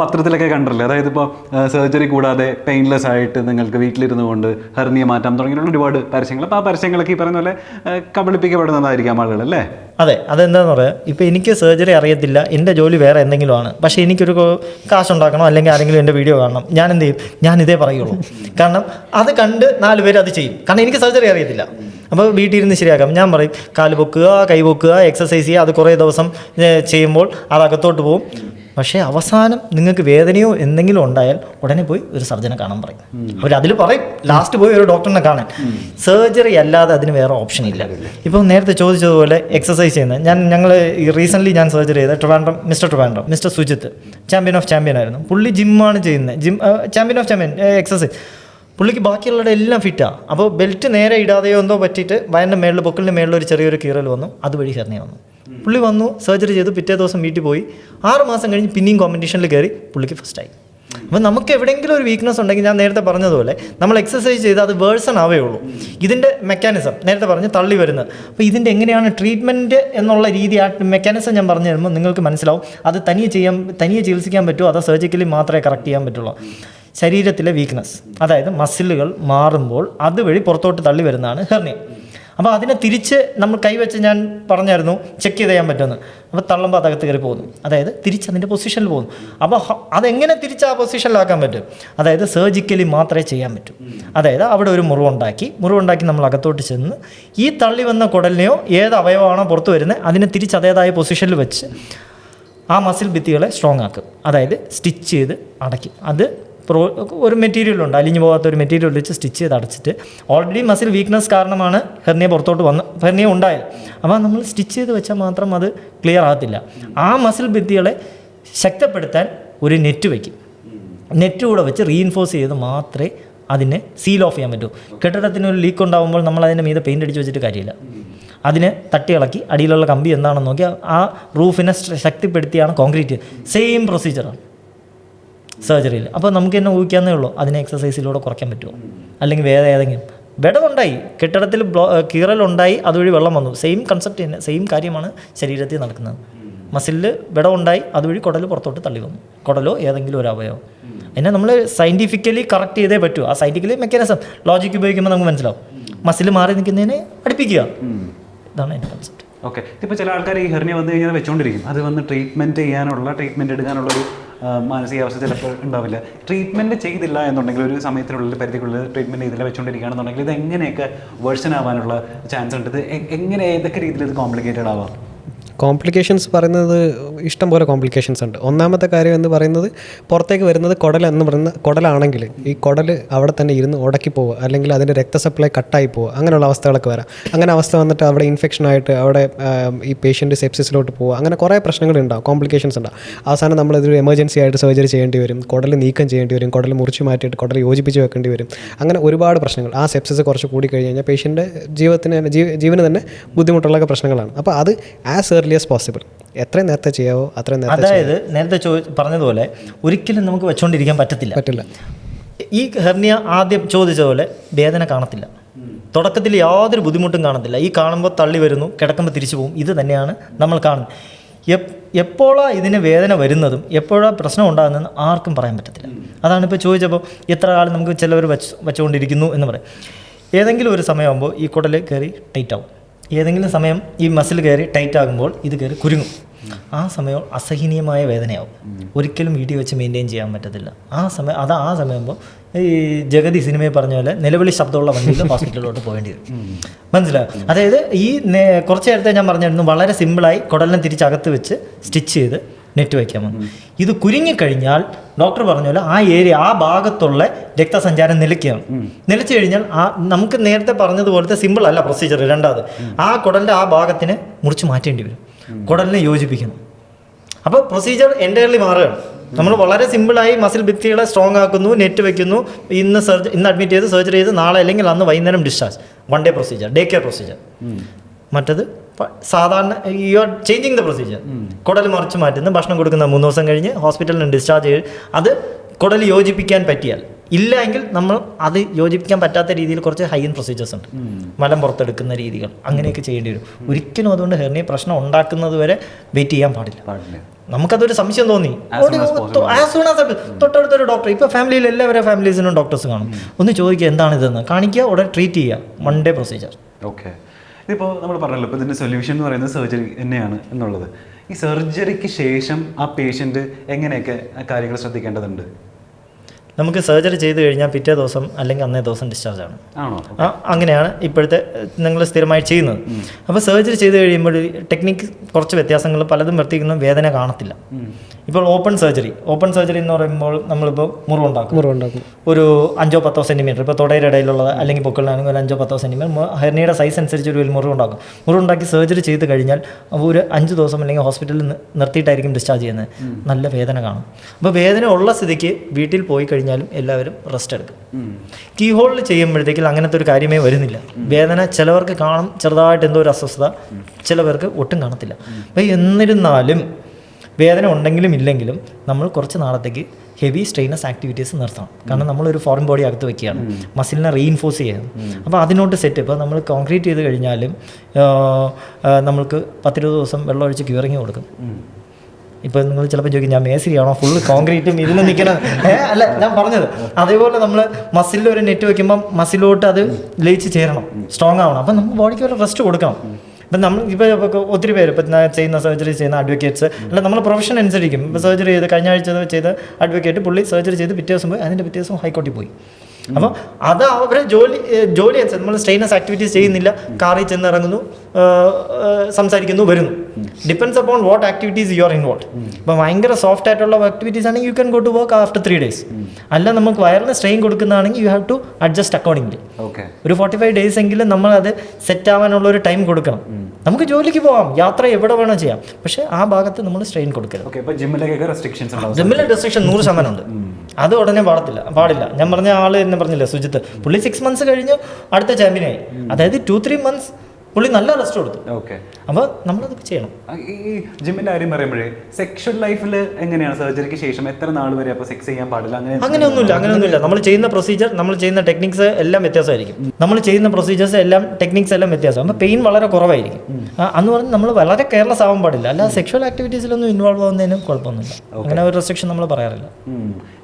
പത്രത്തിലൊക്കെ കണ്ടല്ലേ അതായത് ഇപ്പോൾ സർജറി കൂടാതെ പെയിൻലെസ് ആയിട്ട് നിങ്ങൾക്ക് വീട്ടിലിരുന്നു കൊണ്ട് ഹെർണിയ മാറ്റാം തുടങ്ങിയുള്ള ഒരുപാട് പരസ്യങ്ങൾ. അപ്പോൾ ആ പരസ്യങ്ങളൊക്കെ ഈ പറയുന്ന പോലെ കബളിപ്പിക്കപ്പെടുന്നതായിരിക്കാം ആളുകൾ അല്ലേ അതെ. അതെന്താന്ന് പറയാം ഇപ്പോൾ എനിക്ക് സർജറി അറിയത്തില്ല. എന്റെ ജോലി വേറെ എന്തെങ്കിലും ആണ് പക്ഷേ എനിക്കൊരു കാശുണ്ടാക്കണം അല്ലെങ്കിൽ ആരെങ്കിലും എന്റെ വീഡിയോ കാണണം. ഞാൻ എന്ത് ചെയ്യും? ഞാൻ ഇതേ പറയുള്ളൂ. കാരണം അത് കണ്ട് നാല് പേര് അത് ചെയ്യും. കാരണം എനിക്ക് സർജറി അറിയത്തില്ല. അപ്പോൾ വീട്ടിൽ ഇരുന്ന് ശരിയാക്കാം. ഞാൻ പറയും കാൽ പൊക്കുക കൈ പൊക്കുക എക്സസൈസ് ചെയ്യുക അത് കുറേ ദിവസം ചെയ്യുമ്പോൾ അത് അകത്തോട്ട് പോകും. പക്ഷേ അവസാനം നിങ്ങൾക്ക് വേദനയോ എന്തെങ്കിലും ഉണ്ടായാൽ ഉടനെ പോയി ഒരു സർജനെ കാണാൻ പറയും. അവർ അതിൽ പറയും. ലാസ്റ്റ് പോയി ഒരു ഡോക്ടറിനെ കാണാൻ. സർജറി അല്ലാതെ അതിന് വേറെ ഓപ്ഷൻ ഇല്ല. ഇപ്പോൾ നേരത്തെ ചോദിച്ചതുപോലെ എക്സസൈസ് ചെയ്യുന്നത്. ഞാൻ ഞങ്ങൾ റീസെന്റ്ലി ഞാൻ സർജറി ചെയ്ത Trivandrum mister Trivandrum mister Sujith. Champion of champion ആയിരുന്നു. പുള്ളി ജിമ്മാണ് ചെയ്യുന്നത്. Gym champion of champion exercise പുള്ളിക്ക് ബാക്കിയുള്ളവരുടെ എല്ലാം ഫിറ്റാണ് അപ്പോൾ ബെൽറ്റ് നേരെ ഇടാതെയോ എന്തോ പറ്റിയിട്ട് വയറിന്റെ മേളിൽ പൊക്കലിന്റെ മേളിൽ ഒരു ചെറിയൊരു കീറൽ വന്നു. അതുവഴി ഹെർണിയ വന്നു. പുള്ളി വന്നു സർജറി ചെയ്തു പിറ്റേ ദിവസം വീട്ടിൽ പോയി. ആറ് മാസം കഴിഞ്ഞ് പിന്നെയും കോമ്പറ്റീഷനിൽ കയറി പുള്ളിക്ക് ഫസ്റ്റായി അപ്പോൾ നമുക്ക് എവിടെയെങ്കിലും ഒരു വീക്ക്നെസ് ഉണ്ടെങ്കിൽ ഞാൻ നേരത്തെ പറഞ്ഞതുപോലെ നമ്മൾ എക്സസൈസ് ചെയ്ത് അത് വേഴ്സൺ ആവേ ഉള്ളൂ. ഇതിന്റെ മെക്കാനിസം നേരത്തെ പറഞ്ഞ് തള്ളി വരുന്നത്. അപ്പോൾ ഇതിന്റെ എങ്ങനെയാണ് ട്രീറ്റ്മെന്റ് എന്നുള്ള രീതി ആ മെക്കാനിസം ഞാൻ പറഞ്ഞു തരുമ്പോൾ നിങ്ങൾക്ക് മനസ്സിലാവും. അത് തനിയെ ചെയ്യാൻ തനിയെ ചികിത്സിക്കാൻ പറ്റുമോ? അതോ സർജിക്കലി മാത്രമേ കറക്റ്റ് ചെയ്യാൻ പറ്റുള്ളൂ? ശരീരത്തിലെ വീക്ക്നെസ് അതായത് മസിലുകൾ മാറുമ്പോൾ അതുവഴി പുറത്തോട്ട് തള്ളി വരുന്നതാണ് ഹെർണിയ അപ്പോൾ അതിനെ തിരിച്ച് നമ്മൾ കൈവച്ച് ഞാൻ പറഞ്ഞായിരുന്നു ചെക്ക് ചെയ്ത് ചെയ്യാൻ പറ്റുമെന്ന്. അപ്പോൾ തള്ളുമ്പോൾ അതകത്ത് കയറി പോകുന്നു. അതായത് തിരിച്ച് അതിന്റെ പൊസിഷനിൽ പോകുന്നു. അപ്പോൾ അതെങ്ങനെ തിരിച്ച് ആ പൊസിഷനിലാക്കാൻ പറ്റും? അതായത് സർജിക്കലി മാത്രമേ ചെയ്യാൻ പറ്റൂ. അതായത് അവിടെ ഒരു മുറിവുണ്ടാക്കി മുറിവുണ്ടാക്കി നമ്മൾ അകത്തോട്ട് ചെന്ന് ഈ തള്ളി വന്ന കുടലിനെയോ ഏത് അവയവമാണോ പുറത്തു വരുന്നത് അതിനെ തിരിച്ച് അതേതായ പൊസിഷനിൽ വെച്ച് ആ മസിൽ ഭിത്തികളെ സ്ട്രോങ് ആക്കും. അതായത് സ്റ്റിച്ച് ചെയ്ത് അടയ്ക്കും. അത് ഒരു മെറ്റീരിയൽ ഉണ്ട് അലിഞ്ഞു പോകാത്ത ഒരു മെറ്റീരിയൽ വെച്ച് സ്റ്റിച്ച് ചെയ്ത് അടച്ചിട്ട്. ഓൾറെഡി മസിൽ വീക്ക്നെസ് കാരണമാണ് ഹെർണിയ പുറത്തോട്ട് വന്ന് ഹെർണിയ ഉണ്ടായത്. അപ്പോൾ നമ്മൾ സ്റ്റിച്ച് ചെയ്ത് വെച്ചാൽ മാത്രം അത് ക്ലിയർ ആകത്തില്ല. ആ മസിൽ ഭിത്തികളെ ശക്തപ്പെടുത്താൻ ഒരു നെറ്റ് വയ്ക്കും നെറ്റ് കൂടെ വെച്ച് റീഇൻഫോഴ്സ് ചെയ്ത് മാത്രമേ അതിനെ സീൽ ഓഫ് ചെയ്യാൻ പറ്റൂ. കെട്ടിടത്തിന് ഒരു ലീക്ക് ഉണ്ടാകുമ്പോൾ നമ്മൾ അതിന്റെ മീതെ പെയിന്റ് അടിച്ച് വെച്ചിട്ട് കാര്യമില്ല. അതിനെ തട്ടി ഇളക്കി അടിയിലുള്ള കമ്പി എന്താണെന്ന് നോക്കി ആ റൂഫിനെ ശക്തിപ്പെടുത്തിയാണ് കോൺക്രീറ്റ് സെയിം പ്രൊസീജിയറാണ് സർജറിയിൽ. അപ്പോൾ നമുക്ക് തന്നെ ഊഹിക്കാന്നേ ഉള്ളൂ. അതിനെ എക്സസൈസിലൂടെ കുറയ്ക്കാൻ പറ്റുമോ? അല്ലെങ്കിൽ വേറെ ഏതെങ്കിലും. വെടമുണ്ടായി കെട്ടിടത്തിൽ ബ്ലോ കീറലുണ്ടായി. അതുവഴി വെള്ളം വന്നു. സെയിം കൺസെപ്റ്റ് തന്നെ. സെയിം കാര്യമാണ് ശരീരത്തിൽ നടക്കുന്നത്. മസിലിൽ വിടവുണ്ടായി. അതുവഴി കുടൽ പുറത്തോട്ട് തള്ളി വന്നു. കുടലോ ഏതെങ്കിലും ഒരു അവയവം. അതിനെ നമ്മൾ സയന്റിഫിക്കലി കറക്റ്റ് ചെയ്തേ പറ്റൂ. ആ സയന്റിഫിക്കലി മെക്കാനിസം ലോജിക്ക് ഉപയോഗിക്കുമ്പോൾ നമുക്ക് മനസ്സിലാവും. മസിൽ മാറി നിൽക്കുന്നതിനെ അടുപ്പിക്കുക. ഇതാണ് എന്റെ കൺസെപ്റ്റ് ഓക്കെ ഇപ്പോൾ ചില ആൾക്കാർ ഈ ഹെർണിയ വന്നു കഴിഞ്ഞാൽ വെച്ചുകൊണ്ടിരിക്കും അത് വന്ന് ട്രീറ്റ്മെന്റ് ചെയ്യാനുള്ള ട്രീറ്റ്മെന്റ് എടുക്കാനുള്ള ഒരു മാനസികാവസ്ഥ ചിലപ്പോൾ ഉണ്ടാവില്ല. ട്രീറ്റ്മെന്റ് ചെയ്തില്ല എന്നുണ്ടെങ്കിൽ ഒരു സമയത്തിനുള്ളിൽ പരിധിക്കുള്ളിൽ ട്രീറ്റ്മെന്റ് ചെയ്തില്ല വെച്ചുകൊണ്ടിരിക്കുകയാണെന്നുണ്ടെങ്കിൽ ഇത് എങ്ങനെയൊക്കെ വേർഷൻ ആവാനുള്ള ചാൻസ് ഉണ്ട്? ഇത് എങ്ങനെ ഏതൊക്കെ രീതിയിൽ ഇത് കോംപ്ലിക്കേറ്റഡ് ആവാം? കോംപ്ലിക്കേഷൻസ് പറയുന്നത് ഇഷ്ടം പോലെ കോംപ്ലിക്കേഷൻസ് ഉണ്ട്. ഒന്നാമത്തെ കാര്യം എന്ന് പറയുന്നത് പുറത്തേക്ക് വരുന്നത് കുടൽ എന്ന് പറയുന്ന കുടലാണെങ്കിൽ ഈ കുടൽ അവിടെ തന്നെ ഇരുന്ന് ഉടക്കി പോവുക. അല്ലെങ്കിൽ അതിന്റെ രക്തസപ്ലൈ കട്ടായി പോവുക. അങ്ങനെയുള്ള അവസ്ഥകളൊക്കെ വരാം. അങ്ങനെ അവസ്ഥ വന്നിട്ട് അവിടെ ഇൻഫെക്ഷൻ ആയിട്ട് അവിടെ ഈ പേഷ്യന്റ് സെപ്സിസിലോട്ട് പോവുക. അങ്ങനെ കുറേ പ്രശ്നങ്ങൾ ഉണ്ടാവും. കോംപ്ലിക്കേഷൻസ് ഉണ്ടാവും. അവസാനം നമ്മൾ ഇതൊരു എമർജൻസി ആയിട്ട് സർജറി ചെയ്യേണ്ടി വരും. കുടൽ നീക്കം ചെയ്യേണ്ടി വരും. കുടൽ മുറിച്ച് മാറ്റിയിട്ട് കുടൽ യോജിപ്പിച്ച് വെക്കേണ്ടി വരും. അങ്ങനെ ഒരുപാട് പ്രശ്നങ്ങൾ. ആ സെപ്സിസ് കുറച്ച് കൂടി കഴിഞ്ഞ് കഴിഞ്ഞാൽ പേഷ്യന്റെ ജീവിതത്തിന് ജീവന് തന്നെ ബുദ്ധിമുട്ടുള്ള പ്രശ്നങ്ങളാണ്. അപ്പോൾ അത് ആസ് ഏർലി ആസ് പോസിബിൾ എത്രയും നേരത്തെ ചെയ്യാവോ അത്രയും നേരത്തെ അതായത് നേരത്തെ ചോ പറഞ്ഞതുപോലെ ഒരിക്കലും നമുക്ക് വെച്ചുകൊണ്ടിരിക്കാൻ പറ്റത്തില്ല. പറ്റില്ല. ഈ ഹെർണിയ ആദ്യം ചോദിച്ചതുപോലെ വേദന കാണത്തില്ല. തുടക്കത്തിൽ യാതൊരു ബുദ്ധിമുട്ടും കാണത്തില്ല. ഈ കാണുമ്പോൾ തള്ളി വരുന്നു കിടക്കുമ്പോൾ തിരിച്ചു പോകും. ഇത് തന്നെയാണ് നമ്മൾ കാണുന്നത്. എപ് എപ്പോഴാണ് ഇതിന് വേദന വരുന്നതും എപ്പോഴാണ് പ്രശ്നം ഉണ്ടാകുന്നതെന്ന് ആർക്കും പറയാൻ പറ്റത്തില്ല. അതാണ് ഇപ്പോൾ ചോദിച്ചപ്പോൾ എത്ര ആൾ നമുക്ക് ചിലവർ വെച്ച് വെച്ചുകൊണ്ടിരിക്കുന്നു എന്ന് പറയും. ഏതെങ്കിലും ഒരു സമയമാകുമ്പോൾ ഈ കുടൽ കയറി ടൈറ്റ് ആവും. ഏതെങ്കിലും സമയം ഈ മസിൽ കയറി ടൈറ്റ് ആകുമ്പോൾ ഇത് കയറി കുരുങ്ങും. ആ സമയം അസഹനീയമായ വേദനയാവും. ഒരിക്കലും വീട്ടിൽ വെച്ച് മെയിന്റെയിൻ ചെയ്യാൻ പറ്റത്തില്ല. ആ സമയം അത് ആ സമയമ്പോൾ ഈ ജഗതി സിനിമയിൽ പറഞ്ഞ പോലെ നിലവിളി ശബ്ദമുള്ള വണ്ടിയിൽ ഹോസ്പിറ്റലിലോട്ട് പോകേണ്ടി വരും. മനസ്സിലാവും അതായത് ഈ കുറച്ച് നേരത്തെ ഞാൻ പറഞ്ഞിരുന്നു വളരെ സിമ്പിളായി കുടലിനെ തിരിച്ചകത്ത് വെച്ച് സ്റ്റിച്ച് ചെയ്ത് നെറ്റ് വയ്ക്കാമെന്ന് ഇത് കുരുങ്ങിക്കഴിഞ്ഞാൽ ഡോക്ടർ പറഞ്ഞ പോലെ ആ ഏരിയ ആ ഭാഗത്തുള്ള രക്തസഞ്ചാരം നിലയ്ക്കുകയാണ് നിലച്ചു കഴിഞ്ഞാൽ ആ നമുക്ക് നേരത്തെ പറഞ്ഞതുപോലത്തെ സിമ്പിൾ അല്ല പ്രൊസീജിയർ രണ്ടാമത്. ആ കുടലിന്റെ ആ ഭാഗത്തിന് മുറിച്ച് മാറ്റേണ്ടി വരും. കുടലിനെ യോജിപ്പിക്കണം. അപ്പോൾ പ്രൊസീജിയർ എന്റയർലി മാറുകയാണ്. നമ്മൾ വളരെ സിമ്പിളായി മസിൽ ഭിത്തികളെ സ്ട്രോങ് ആക്കുന്നു നെറ്റ് വെക്കുന്നു ഇന്ന് സർജ് ഇന്ന് അഡ്മിറ്റ് ചെയ്ത് സർജറി ചെയ്ത് നാളെ അല്ലെങ്കിൽ അന്ന് വൈകുന്നേരം discharge one day procedure day care procedure മറ്റത് സാധാരണ you are changing the procedure കുടൽ മറിച്ച് മാറ്റുന്നു ഭക്ഷണം കൊടുക്കുന്ന മൂന്ന് ദിവസം കഴിഞ്ഞ് ഹോസ്പിറ്റലിൽ നിന്ന് ഡിസ്ചാർജ് ചെയ്ത് അത് കുടൽ യോജിപ്പിക്കാൻ പറ്റിയാൽ ഇല്ല എങ്കിൽ നമ്മൾ അത് യോജിപ്പിക്കാൻ പറ്റാത്ത രീതിയിൽ കുറച്ച് ഹൈ എൻഡ് പ്രൊസീജിയേഴ്സ് ഉണ്ട് മലം പുറത്തെടുക്കുന്ന രീതികൾ അങ്ങനെയൊക്കെ ചെയ്യേണ്ടി വരും. ഒരിക്കലും അതുകൊണ്ട് ഹെർണിയ പ്രശ്നം ഉണ്ടാക്കുന്നത് വരെ വെയിറ്റ് ചെയ്യാൻ പാടില്ല. നമുക്കതൊരു സംശയം തോന്നി. തൊട്ടടുത്തൊരു ഡോക്ടർ ഇപ്പോൾ ഫാമിലിയിൽ എല്ലാവരും ഫാമിലീസിനും ഡോക്ടേഴ്സ് കാണും. ഒന്ന് ചോദിക്കുക എന്താണ് ഇതെന്ന്? കാണിക്കുക ഉടനെ ട്രീറ്റ് ചെയ്യുക. വൺ ഡേ പ്രൊസീജിയർ ഓക്കെ ഇതിപ്പോൾ നമ്മൾ പറഞ്ഞല്ലോ ഇപ്പോൾ ഇതിന്റെ സൊല്യൂഷൻ എന്ന് പറയുന്നത് സർജറി തന്നെയാണ് എന്നുള്ളത്. ഈ സർജറിക്ക് ശേഷം ആ പേഷ്യന്റ് എങ്ങനെയൊക്കെ കാര്യങ്ങൾ ശ്രദ്ധിക്കേണ്ടതുണ്ട്? നമുക്ക് സർജറി ചെയ്ത് കഴിഞ്ഞാൽ പിറ്റേ ദിവസം അല്ലെങ്കിൽ അന്നേ ദിവസം ഡിസ്ചാർജ് ആണ്. അങ്ങനെയാണ് ഇപ്പോഴത്തെ നിങ്ങൾ സ്ഥിരമായി ചെയ്യുന്നത്. അപ്പോൾ സർജറി ചെയ്ത് കഴിയുമ്പോൾ ടെക്നിക്ക് കുറച്ച് വ്യത്യാസങ്ങൾ പലതും വർത്തിക്കുന്ന വേദന കാണത്തില്ല. ഇപ്പോൾ ഓപ്പൺ സർജറി ഓപ്പൺ സർജറി എന്ന് പറയുമ്പോൾ നമ്മളിപ്പോൾ മുറിവുണ്ടാക്കും മുറിവുണ്ടാക്കും ഒരു അഞ്ചോ പത്തോ സെന്റിമീറ്റർ ഇപ്പോൾ തുടയുടെ ഇടയിലുള്ളത് അല്ലെങ്കിൽ പൊക്കളിലാണെങ്കിൽ ഒരു അഞ്ചോ പത്തോ സെന്റിമീറ്റർ ഹെർണിയുടെ സൈസ് അനുസരിച്ച് ഒരു വലിയ മുറിവുണ്ടാക്കും മുറിവുണ്ടാക്കി സർജറി ചെയ്ത് കഴിഞ്ഞാൽ അപ്പോൾ ഒരു അഞ്ച് ദിവസം അല്ലെങ്കിൽ ഹോസ്പിറ്റലിൽ നിർത്തിയിട്ടായിരിക്കും ഡിസ്ചാർജ് ചെയ്യുന്നത്. നല്ല വേദന കാണും. അപ്പോൾ വേദന ഉള്ള സ്ഥിതിക്ക് വീട്ടിൽ പോയി കഴിഞ്ഞാലും എല്ലാവരും റെസ്റ്റ് എടുക്കും. കീ ഹോളിൽ ചെയ്യുമ്പോഴത്തേക്കും അങ്ങനത്തെ ഒരു കാര്യമേ വരുന്നില്ല. വേദന ചിലവർക്ക് കാണും ചെറുതായിട്ട് എന്തോ ഒരു അസ്വസ്ഥത ചിലവർക്ക് ഒട്ടും കാണത്തില്ല. അപ്പോൾ എന്നിരുന്നാലും വേദന ഉണ്ടെങ്കിലും ഇല്ലെങ്കിലും നമ്മൾ കുറച്ച് നാളത്തേക്ക് ഹെവി സ്ട്രെയിനസ് ആക്ടിവിറ്റീസ് നിർത്തണം. കാരണം നമ്മളൊരു ഫോറിൻ ബോഡി അകത്ത് വെക്കുകയാണ്. മസിലിനെ റീഇൻഫോഴ്സ് ചെയ്യണം അപ്പോൾ അതിനോട്ട് സെറ്റ് ഇപ്പോൾ നമ്മൾ കോൺക്രീറ്റ് ചെയ്ത് കഴിഞ്ഞാലും നമ്മൾക്ക് പത്തിരുപത് ദിവസം വെള്ളം ഒഴിച്ച് ക്യൂറിങ് കൊടുക്കും ഇപ്പോൾ നിങ്ങൾ ചിലപ്പോൾ ചോദിക്കും ഞാൻ മേസിരിയാണോ ഫുൾ കോൺക്രീറ്റും ഇതിൽ നിൽക്കണം ഏഹ് അല്ല ഞാൻ പറഞ്ഞത്. അതേപോലെ നമ്മൾ മസിലിൽ ഒരു നെറ്റ് വെക്കുമ്പോൾ മസിലോട്ട് അത് ലയിച്ച് ചേരണം. സ്ട്രോങ് ആവണം. അപ്പം നമുക്ക് ബോഡിക്ക് ഒരു റെസ്റ്റ് കൊടുക്കണം. ഇപ്പം നമ്മൾ ഇപ്പോൾ ഒത്തിരി പേര് ഇപ്പം ചെയ്യുന്ന സർജറി ചെയ്യുന്ന അഡ്വക്കേറ്റ്സ് അല്ല നമ്മൾ പ്രൊഫഷൻ അനുസരിക്കും. ഇപ്പോൾ സർജറി ചെയ്ത് കഴിഞ്ഞ ആഴ്ച ചെയ്ത അഡ്വക്കേറ്റ് പുള്ളി സർജറി ചെയ്ത് പിറ്റേ ദിവസം പോയി. അതിന്റെ പിറ്റേ ദിവസം ഹൈക്കോടതി പോയി. അപ്പോൾ അത് അവരെ ജോലി ജോലി അനുസരിച്ച് നമ്മൾ സ്ട്രെയിനസ് ആക്ടിവിറ്റീസ് ചെയ്യുന്നില്ല കാറിൽ ചെന്ന് ഇറങ്ങുന്നു സംസാരിക്കുന്നു വരുന്നു. Depends upon what activities you are involve ഇപ്പോൾ ഭയങ്കര സോഫ്റ്റ് ആയിട്ടുള്ള ആക്ടിവിറ്റീസ് ആണെങ്കിൽ you can go to work after three days അല്ല നമുക്ക് വയറിന് strain കൊടുക്കുന്നതാണെങ്കിൽ you have to adjust accordingly okay ഒരു ഫോർട്ടി ഫൈവ് ഡേയ്സ് എങ്കിലും നമ്മൾ അത് സെറ്റ് ആവാനുള്ള ഒരു ടൈം കൊടുക്കണം നമുക്ക് ജോലിക്ക് പോവാം യാത്ര എവിടെ വേണോ ചെയ്യാം. പക്ഷേ ആ ഭാഗത്ത് നമ്മൾ സ്ട്രെയിൻ കൊടുക്കരുത്. ജിമ്മിലെ റെസ്ട്രിക്ഷൻ നൂറ് ശതമാനം ഉണ്ട്. അത് ഉടനെ പാടത്തില്ല പാടില്ല. ഞാൻ പറഞ്ഞ ആൾ എന്നെ പറഞ്ഞില്ല സുജിത്ത്. പുള്ളി സിക്സ് മന്ത്സ് കഴിഞ്ഞു അടുത്ത ചാമ്പ്യനായി അതായത് ടു ത്രീ മന്ത്സ് പുള്ളി നല്ല റെസ്റ്റ് കൊടുത്തു. ഓക്കെ അപ്പോൾ നമ്മളത് ചെയ്യണം. ഈ ജിമ്മിന്റെ കാര്യം പറയുമ്പോഴേ സെക്ഷൽ ലൈഫിൽ എങ്ങനെയാണ് സർജറിക്ക് ശേഷം എത്ര നാൾ വരെ അപ്പോൾ സെക്സ് ചെയ്യാൻ പാടില്ല? അങ്ങനെ അങ്ങനെയൊന്നുമില്ല അങ്ങനെയൊന്നുമില്ല. നമ്മൾ ചെയ്യുന്ന പ്രൊസീജിയർ നമ്മൾ ചെയ്യുന്ന ടെക്നിക്സ് എല്ലാം വ്യത്യാസമായിരിക്കും. നമ്മൾ ചെയ്യുന്ന പ്രൊസീജിയേഴ്സ് എല്ലാം ടെക്നിക്സ് എല്ലാം വ്യത്യാസം. അപ്പോൾ പെയിൻ വളരെ കുറവായിരിക്കും. അന്ന് പറഞ്ഞ് നമ്മൾ വളരെ കെയർലെസ് ആവാൻ പാടില്ല. അല്ല സെക്ഷൽ ആക്ടിവിറ്റീസിലൊന്നും ഇൻവോൾവ് ആവുന്നതിനും കുഴപ്പമൊന്നുമില്ല. അങ്ങനെ ഒരു റെസ്ട്രിക്ഷൻ നമ്മൾ പറയാറില്ല.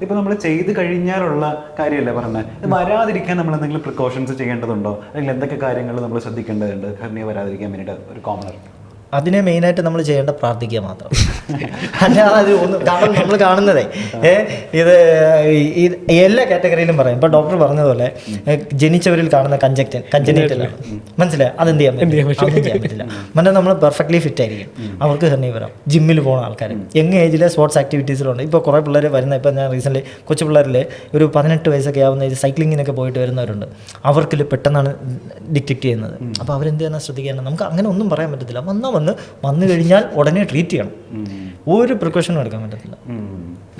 ഇപ്പൊ നമ്മൾ ചെയ്ത് കഴിഞ്ഞാലുള്ള കാര്യമല്ലേ പറഞ്ഞത്? വരാതിരിക്കാൻ നമ്മൾ എന്തെങ്കിലും പ്രിക്കോഷൻസ് ചെയ്യേണ്ടതുണ്ടോ? അല്ലെങ്കിൽ എന്തൊക്കെ കാര്യങ്ങൾ നമ്മൾ ശ്രദ്ധിക്കേണ്ടതുണ്ട്? ഹെർണിയ വരാതിരിക്കാൻ വേണ്ടിയിട്ട് ഒരു കോമണർ അതിനെ മെയിനായിട്ട് നമ്മൾ ചെയ്യേണ്ട പ്രാർത്ഥിക്കുക മാത്രം. അല്ലാതെ അത് ഒന്ന് കാരണം നമ്മൾ കാണുന്നതേ. ഇത് എല്ലാ കാറ്റഗറിയിലും പറയും. ഇപ്പൊ ഡോക്ടർ പറഞ്ഞതുപോലെ ജനിച്ചവരിൽ കാണുന്ന കഞ്ചക്റ്റൻ കഞ്ചനേറ്റലാണ് മനസ്സിലായി? അതെന്ത് ചെയ്യാൻ ചെയ്യാൻ പറ്റില്ല. മറ്റേ നമ്മൾ പെർഫെക്റ്റ്ലി ഫിറ്റ് ആയിരിക്കും. അവർക്ക് ഹെർണി വരാം ജിമ്മിൽ പോകുന്ന ആൾക്കാർ യങ് ഏജിലെ സ്പോർട്സ് ആക്ടിവിറ്റീസിലുണ്ട് ഇപ്പോൾ കുറേ പിള്ളേർ വരുന്ന ഇപ്പം ഞാൻ റീസെന്റ് കൊച്ചു പിള്ളേരിൽ ഒരു പതിനെട്ട് വയസ്സൊക്കെ ആവുന്ന സൈക്ലിങ്ങിനൊക്കെ പോയിട്ട് വരുന്നവരുണ്ട്. അവർക്കിൽ പെട്ടെന്നാണ് ഡിറ്റക്റ്റ് ചെയ്യുന്നത്. അപ്പോൾ അവരെന്ത് ചെയ്യാൻ ശ്രദ്ധിക്കാനാണ് നമുക്ക് അങ്ങനെ ഒന്നും പറയാൻ പറ്റത്തില്ല. വന്നാൽ വന്ന് വന്നു കഴിഞ്ഞാൽ ഉടനെ ട്രീറ്റ് ചെയ്യണം. ഒരു പ്രിക്കോഷനും എടുക്കാൻ പറ്റത്തില്ല.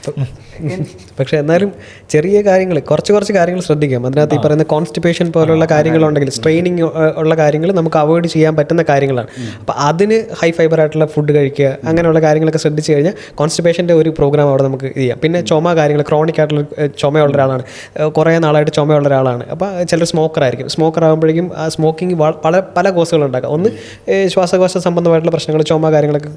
പക്ഷെ എന്നാലും ചെറിയ കാര്യങ്ങൾ കുറച്ച് കുറച്ച് കാര്യങ്ങൾ ശ്രദ്ധിക്കാം. അതിനകത്ത് ഈ പറയുന്ന കോൺസ്റ്റിപ്പേഷൻ പോലുള്ള കാര്യങ്ങളുണ്ടെങ്കിൽ സ്ട്രെയിനിങ് ഉള്ള കാര്യങ്ങൾ നമുക്ക് അവോയ്ഡ് ചെയ്യാൻ പറ്റുന്ന കാര്യങ്ങളാണ്. അപ്പോൾ അതിന് ഹൈ ഫൈബർ ആയിട്ടുള്ള ഫുഡ് കഴിക്കുക അങ്ങനെയുള്ള കാര്യങ്ങളൊക്കെ ശ്രദ്ധിച്ചു കഴിഞ്ഞാൽ കോൺസ്റ്റിപ്പേഷന്റെ ഒരു പ്രോഗ്രാം അവിടെ നമുക്ക് ഇത് ചെയ്യാം. പിന്നെ ചുമ കാര്യങ്ങൾ ക്രോണിക് ആയിട്ടുള്ള ചുമയുള്ള ഒരാളാണ്. കുറേ നാളായിട്ട് ചുമയുള്ള ഒരാളാണ്. അപ്പോൾ ചിലർ സ്മോക്കർ ആയിരിക്കും. സ്മോക്കർ ആകുമ്പോഴേക്കും ആ സ്മോക്കിംഗ് പല പല കോസുകൾ ഉണ്ടാക്കാം. ഒന്ന് ശ്വാസകോശ സംബന്ധമായിട്ടുള്ള പ്രശ്നങ്ങൾ ചുമ കാര്യങ്ങളൊക്കെ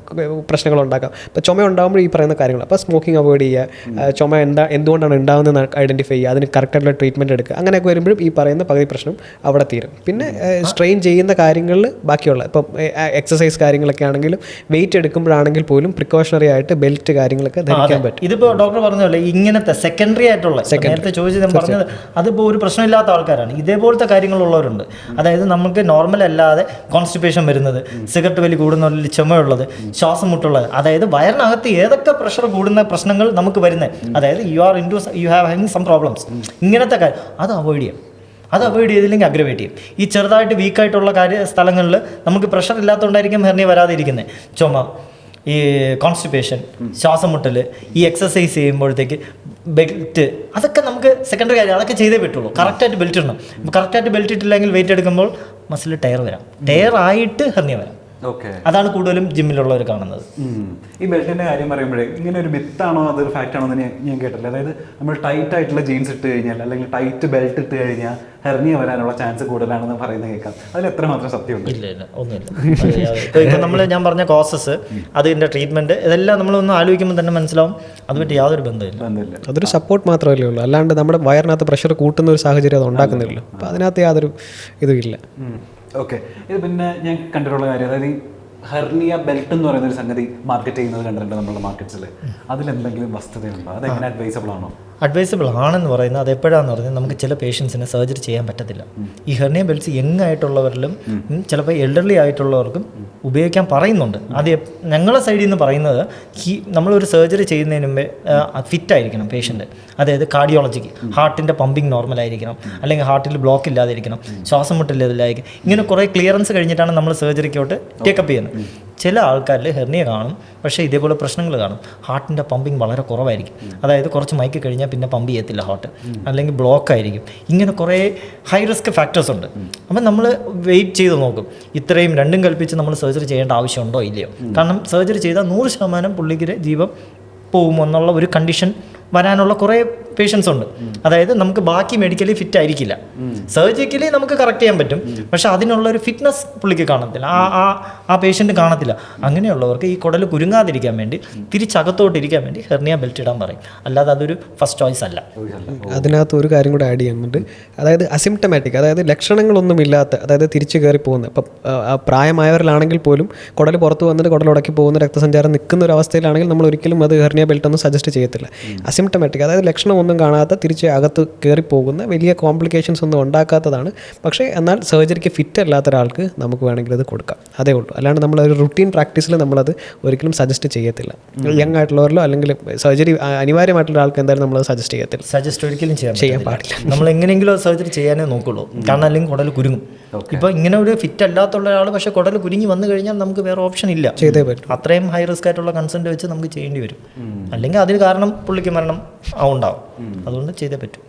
പ്രശ്നങ്ങൾ ഉണ്ടാക്കാം. അപ്പോൾ ചുമ ഉണ്ടാകുമ്പോൾ ഈ പറയുന്ന കാര്യങ്ങൾ അപ്പോൾ സ്മോക്കിംഗ് അവോയ്ഡ് ചെയ്യുക. ആ, ചുമ എന്താ എന്തുകൊണ്ടാണ് ഉണ്ടാകുന്നത് ഐഡന്റിഫൈ ചെയ്യുക. അതിന് കറക്റ്റായിട്ടുള്ള ട്രീറ്റ്മെന്റ് എടുക്കുക. അങ്ങനെയൊക്കെ വരുമ്പോഴും ഈ പറയുന്ന പകുതി പ്രശ്നം അവിടെ തീരും. പിന്നെ സ്ട്രെയിൻ ചെയ്യുന്ന കാര്യങ്ങളിൽ ബാക്കിയുള്ള ഇപ്പം എക്സസൈസ് കാര്യങ്ങളൊക്കെ ആണെങ്കിലും വെയിറ്റ് എടുക്കുമ്പോഴാണെങ്കിൽ പോലും പ്രിക്കോഷണറി ആയിട്ട് ബെൽറ്റ് കാര്യങ്ങളൊക്കെ ധരിക്കാൻ പറ്റും. ഇതിപ്പോൾ ഡോക്ടർ പറഞ്ഞ പോലെ ഇങ്ങനത്തെ സെക്കൻഡറി ആയിട്ടുള്ള നേരത്തെ ചോദിച്ചത് പറഞ്ഞത് അതിപ്പോൾ ഒരു പ്രശ്നമില്ലാത്ത ആൾക്കാരാണ്. ഇതേപോലത്തെ കാര്യങ്ങളുള്ളവരുണ്ട്. അതായത് നമുക്ക് നോർമൽ അല്ലാതെ കോൺസ്റ്റിപ്പേഷൻ വരുന്നത് സിഗരറ്റ് വലി കൂടുന്നവരിൽ ചുമയുള്ളത് ശ്വാസം മുട്ടുള്ളത് അതായത് വയറിനകത്ത് ഏതൊക്കെ പ്രഷർ കൂടുന്ന പ്രശ്നങ്ങൾ നമുക്ക് വരുന്നത്. അതായത് you are in you have having some problems ഇങ്ങനത്തെ കാര്യം അത് അവോയ്ഡ് ചെയ്യാം. അത് അവോയ്ഡ് ചെയ്തില്ലെങ്കിൽ അഗ്രവേറ്റ് ചെയ്യും. ഈ ചെറുതായിട്ട് വീക്കായിട്ടുള്ള കാര്യ സ്ഥലങ്ങളിൽ നമുക്ക് പ്രഷർ ഇല്ലാത്തതുകൊണ്ടായിരിക്കും ഹെർണി വരാതിരിക്കുന്നത്. ചുമ ഈ കോൺസ്റ്റിപ്പേഷൻ ശ്വാസം മുട്ടൽ ഈ എക്സസൈസ് ചെയ്യുമ്പോഴത്തേക്ക് ബെൽറ്റ് അതൊക്കെ നമുക്ക് സെക്കൻഡറി കാര്യം അതൊക്കെ ചെയ്തേ പറ്റുള്ളൂ. കറക്റ്റായിട്ട് ബെൽറ്റ് ഇടണം. കറക്റ്റായിട്ട് ബെൽറ്റ് ഇട്ടില്ലെങ്കിൽ വെയിറ്റ് എടുക്കുമ്പോൾ മസിൽ ടയർ വരാം. ടയർ ആയിട്ട് ഹെർണിയ വരാം. അതാണ് കൂടുതലും ജിമ്മിലുള്ളവർ കാണുന്നത്. ഈ ബെൽറ്റിന്റെ കാര്യം പറയുമ്പോഴേ ഇങ്ങനെ ഒരു മിത്താണോ അതൊരു ഫാക്റ്റ് ആണോ എന്ന് ഞാൻ കേട്ടില്ല അതായത് നമ്മൾ ടൈറ്റ് ആയിട്ടുള്ള ജീൻസ് ഇട്ട് കഴിഞ്ഞാൽ അല്ലെങ്കിൽ ടൈറ്റ് ബെൽറ്റ് ഇട്ട് കഴിഞ്ഞാൽ ഹെർണിയ വരാനുള്ള ചാൻസ് കൂടുതലാണെന്ന് പറയുന്നത് കേൾക്കാം. അതിൽ എത്രമാത്രം സത്യമുണ്ട്? ഇല്ല ഇല്ല. ഒന്നുമില്ല. ഇപ്പം നമ്മൾ ഞാൻ പറഞ്ഞ കോസസ് അതിന്റെ ട്രീറ്റ്മെന്റ് ഇതെല്ലാം നമ്മൾ ഒന്ന് ആലോചിക്കുമ്പോൾ തന്നെ മനസ്സിലാവും. അതുമായിട്ട് യാതൊരു ബന്ധമില്ല ബന്ധമില്ല അതൊരു സപ്പോർട്ട് മാത്രമല്ലേ ഉള്ളൂ. അല്ലാണ്ട് നമ്മുടെ വയറിനകത്ത് പ്രഷർ കൂട്ടുന്ന ഒരു സാഹചര്യം അത് ഉണ്ടാക്കുന്നില്ല അപ്പൊ അതിനകത്ത് യാതൊരു ഇതും ഇല്ല ഓക്കെ ഇത് പിന്നെ ഞാൻ കണ്ടിട്ടുള്ള കാര്യം അതായത് ഈ ഹെർണിയ ബെൽറ്റ് എന്ന് പറയുന്ന ഒരു സംഗതി മാർക്കറ്റ് ചെയ്യുന്നത് കണ്ടിട്ടുണ്ട് നമ്മുടെ മാർക്കറ്റ്സിൽ അതിലെന്തെങ്കിലും വസ്തുതയുണ്ടോ? അതെങ്ങനെ അഡ്വൈസബിൾ ആണോ? അഡ്വൈസബിൾ ആണെന്ന് പറയുന്നത് അത് എപ്പോഴാണെന്ന് പറഞ്ഞാൽ നമുക്ക് ചില പേഷ്യൻസിന് സർജറി ചെയ്യാൻ പറ്റത്തില്ല. ഈ ഹെർണിയ ബെൽറ്റ്സ് യങ് ആയിട്ടുള്ളവരിലും ചിലപ്പോൾ എൽഡർലി ആയിട്ടുള്ളവർക്കും ഉപയോഗിക്കാൻ പറയുന്നുണ്ട്. അത് ഞങ്ങളുടെ ഞങ്ങളെ സൈഡിൽ നിന്ന് പറയുന്നത് ഈ നമ്മളൊരു സർജറി ചെയ്യുന്നതിന് മുമ്പേ ഫിറ്റ് ആയിരിക്കണം പേഷ്യന്റ് അതായത് കാർഡിയോളജിക്ക് ഹാർട്ടിന്റെ പമ്പിങ് നോർമൽ ആയിരിക്കണം. അല്ലെങ്കിൽ ഹാർട്ടിൽ ബ്ലോക്ക് ഇല്ലാതിരിക്കണം. ശ്വാസം മുട്ടില്ലാതിരിക്കും ഇങ്ങനെ കുറേ ക്ലിയറൻസ് കഴിഞ്ഞിട്ടാണ് നമ്മൾ സർജറിക്കോട്ട് ടേക്കപ്പ് ചെയ്യുന്നത്. ചില ആൾക്കാരിൽ ഹെർണിയ കാണും പക്ഷേ ഇതേപോലെ പ്രശ്നങ്ങൾ കാണും. ഹാർട്ടിന്റെ പമ്പിങ് വളരെ കുറവായിരിക്കും. അതായത് കുറച്ച് മയക്കി കഴിഞ്ഞാൽ പിന്നെ പമ്പ് ചെയ്യത്തില്ല ഹാർട്ട്. അല്ലെങ്കിൽ ബ്ലോക്ക് ആയിരിക്കും. ഇങ്ങനെ കുറേ ഹൈ റിസ്ക് ഫാക്ടേഴ്സ് ഉണ്ട്. അപ്പം നമ്മൾ വെയിറ്റ് ചെയ്ത് നോക്കും. ഇത്രയും രണ്ടും കൽപ്പിച്ച് നമ്മൾ സർജറി ചെയ്യേണ്ട ആവശ്യമുണ്ടോ ഇല്ലയോ? കാരണം സർജറി ചെയ്താൽ നൂറ് ശതമാനം പുള്ളിക്ക് ജീവൻ പോകുമെന്നുള്ള ഒരു കണ്ടീഷൻ വരാനുള്ള കുറേ പേഷ്യൻസ് ഉണ്ട്. അതായത് നമുക്ക് ബാക്കി മെഡിക്കലി ഫിറ്റ് ആയിരിക്കില്ല. സർജിക്കലി നമുക്ക് കറക്റ്റ് ചെയ്യാൻ പറ്റും. പക്ഷെ അതിനുള്ള ഒരു ഫിറ്റ്നസ് പുള്ളിക്ക് കാണത്തില്ല. ആ ആ ആ പേഷ്യന്റ് കാണത്തില്ല. അങ്ങനെയുള്ളവർക്ക് ഈ കുടൽ കുരുങ്ങാതിരിക്കാൻ വേണ്ടി തിരിച്ചകത്തോട്ട് ഇരിക്കാൻ വേണ്ടി ഹെർണിയ ബെൽറ്റ് ഇടാൻ പറയും. അല്ലാതെ അതൊരു ഫസ്റ്റ് ചോയ്സ് അല്ല. അതിനകത്ത് ഒരു കാര്യം കൂടെ ആഡ് ചെയ്യുന്നുണ്ട് അതായത് അസിംറ്റമാറ്റിക് അതായത് ലക്ഷണങ്ങളൊന്നും ഇല്ലാത്ത അതായത് തിരിച്ചു കയറി പോകുന്ന ഇപ്പം പ്രായമായവരിലാണെങ്കിൽ പോലും കുടൽ പുറത്ത് വന്നിട്ട് കുടൽ ഉടക്കി പോകുന്ന രക്തസഞ്ചാരം നിൽക്കുന്ന ഒരു അവസ്ഥയിലാണെങ്കിൽ നമ്മൾ ഒരിക്കലും അത് ഹെർണിയ ബെൽറ്റ് ഒന്നും സജസ്റ്റ് ചെയ്യത്തില്ല. അസിംറ്റമാറ്റിക് അതായത് ലക്ഷണമൊന്നും കാണാത്ത തിരിച്ച് അകത്ത് കയറിപ്പോകുന്ന വലിയ കോംപ്ലിക്കേഷൻസ് ഒന്നും ഉണ്ടാക്കാത്തതാണ്. പക്ഷേ എന്നാൽ സർജറിക്ക് ഫിറ്റ് അല്ലാത്ത ഒരാൾക്ക് നമുക്ക് വേണമെങ്കിൽ അത് കൊടുക്കാം. അതേ ഉള്ളൂ. അല്ലാണ്ട് നമ്മൾ ഒരു റുട്ടീൻ പ്രാക്ടീസിൽ നമ്മളത് ഒരിക്കലും സജസ്റ്റ് ചെയ്യത്തില്ല. യങ് ആയിട്ടുള്ളവരിലോ അല്ലെങ്കിൽ സർജറി അനിവാര്യമായിട്ടുള്ള ആൾക്ക് എന്തായാലും നമ്മൾ സജസ്റ്റ് ചെയ്യത്തില്ല. സജസ്റ്റ് ഒരിക്കലും ചെയ്യാൻ ചെയ്യാൻ പാടില്ല. നമ്മൾ എങ്ങനെയെങ്കിലും സർജറി ചെയ്യാനേ നോക്കുള്ളൂ. കാരണം അല്ലെങ്കിൽ കുടൽ കുരുങ്ങും. ഇപ്പോൾ ഇങ്ങനെ ഒരു ഫിറ്റ് അല്ലാത്തുള്ള ഒരാൾ പക്ഷേ കുടൽ കുരുങ്ങി വന്നു കഴിഞ്ഞാൽ നമുക്ക് വേറെ ഓപ്ഷൻ ഇല്ല. ചെയ്തേ പറ്റും. അത്രയും ഹൈ റിസ്ക് ആയിട്ടുള്ള കൺസെന്റ് വെച്ച് നമുക്ക് ചെയ്യേണ്ടി വരും. അല്ലെങ്കിൽ അതിന് കാരണം പുള്ളിക്ക് മരണം ആ ഉണ്ടാവും. അതുകൊണ്ട് ചെയ്തേ പറ്റൂ.